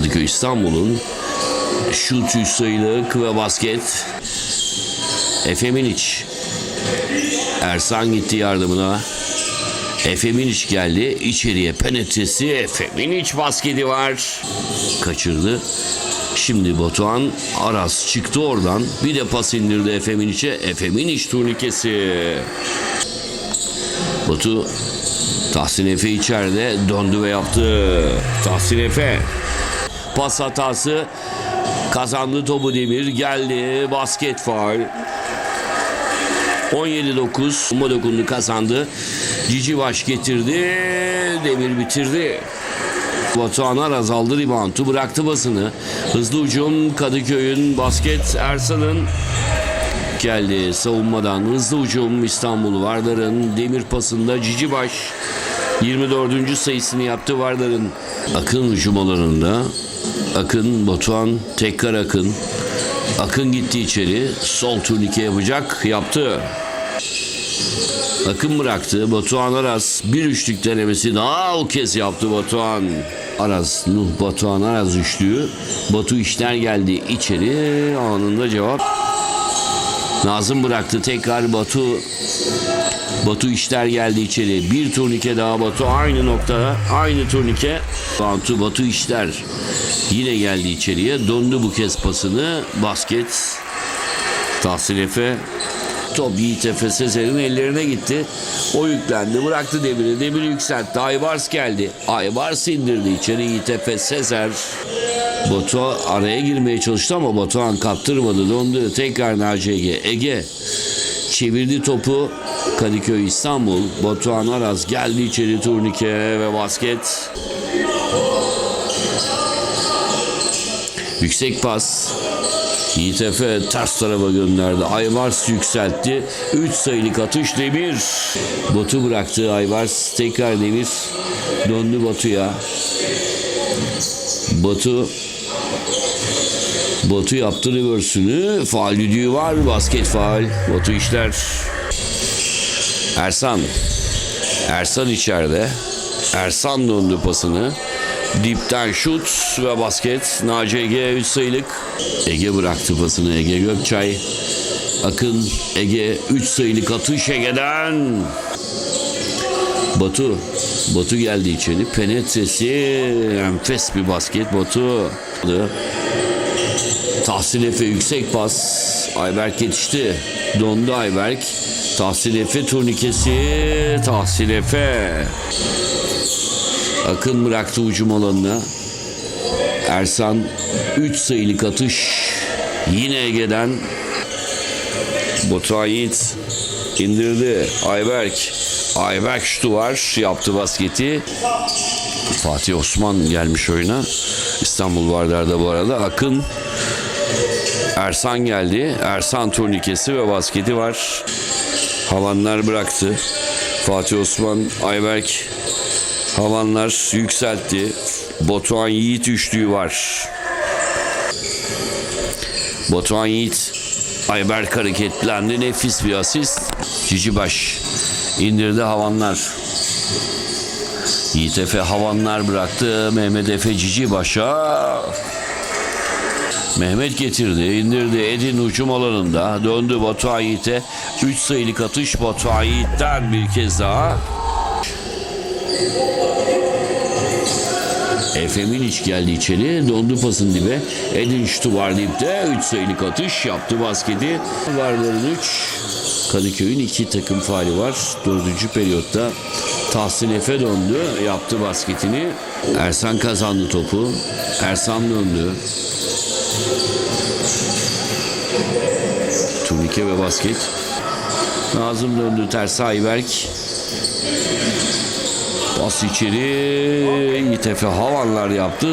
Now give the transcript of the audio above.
Kadıköy İstanbul'un şut üst sayılık ve basket. Efe Miniç. Ersan gitti yardımına. Efe Miniç geldi. İçeriye penetresi. Efe Miniç basketi var. Kaçırdı. Şimdi Batuhan Aras çıktı oradan. Bir de pas indirdi Efe Miniç'e. Efe Miniç turnikesi. Batu Tahsin Efe içeride döndü ve yaptı. Tahsin Efe. Pas hatası. Kazandı topu Demir. Geldi. Basket faul. 17-9. Umma dokundu kazandı. Cici baş getirdi. Demir bitirdi. Batuhan Araz aldı reboundu bıraktı basını. Hızlı ucum Kadıköy'ün basket Ersan'ın geldi savunmadan hızlı ucum İstanbul Vardar'ın demir pasında Cicibaş 24. sayısını yaptı Vardar'ın Akın hücum alanında Akın Batuhan tekrar Akın Akın gitti içeri sol turnike yapacak yaptı Akın bıraktı. Batuhan Aras bir üçlük denemesi daha o kez yaptı Batuhan. Aras, Nuh Batuhan Aras üçlüğü. Batu işler geldi içeri anında cevap. Nazım bıraktı tekrar Batu. Batu işler geldi içeri. Bir turnike daha Batu aynı noktada. Aynı turnike. Batu, Batu işler. Yine geldi içeriye. Döndü bu kez pasını. Basket. Tahsin Efe Top Yiğit Efe Sezer'in ellerine gitti. O yüklendi. Bıraktı Demir'i. Demir yükseltti. Aybars geldi. Aybars indirdi içeri Yiğit Efe Sezer. Batu araya girmeye çalıştı ama Batuhan kaptırmadı. Döndü. Tekrar Naci Ege. Ege çevirdi topu. Kadıköy İstanbul. Batuhan Aras geldi içeri turnike ve basket. Yüksek pas. Yiğit Efe ters tarafa gönderdi. Aybars yükseltti. 3 sayılık atış Demir. Batu bıraktı Aybars. Tekrar Demir. Döndü Batu'ya. Batu Batu yaptı reversünü. Faal düdüğü var. Basket faal. Batu işler. Ersan. Ersan içeride. Ersan döndü pasını. Dipten şut ve basket. Naci Ege 3 sayılık. Ege bıraktı pasını Ege Gökçay. Akın Ege 3 sayılık atış Ege'den. Batu. Batu geldi içeri. Penetresi. Enfes bir basket Batu. Tahsin Efe yüksek pas. Ayberk yetişti. Dondu Ayberk. Tahsin Efe turnikesi. Tahsin Efe. Akın bıraktı ucum alanına. Ersan 3 sayılık atış. Yine Ege'den. Batuhan Yiğit indirdi. Ayberk. Ayberk şutu var. Yaptı basketi. Fatih Osman gelmiş oyuna. İstanbul Vardar'da bu arada. Akın Ersan geldi. Ersan turnikesi ve basketi var. Havanlar bıraktı. Fatih Osman, Ayberk Havanlar yükseltti. Batuhan Yiğit üçlüğü var. Batuhan Yiğit Ayberk hareketlendi. Nefis bir asist. Cicibaş indirdi Havanlar. Yiğit Efe Havanlar bıraktı. Mehmet Efe Cicibaş'a Mehmet getirdi, indirdi Edin ucum alanında. Döndü Batuhan Yiğit'e. 3 sayılık atış Batuhan Yiğit'ten bir kez daha. Efe Milic geldi içeri. Dondu pasın dibe. Edin şutu var dipte. 3 sayılık atış yaptı basketi. Varların 3. Kadıköy'ün iki takım faali var. Dördüncü periyotta Tahsin Efe döndü. Yaptı basketini. Ersan kazandı topu. Ersan döndü. Turnike ve basket. Nazım döndü ters Ayberk. Pas içeri. Efe havanlar yaptı.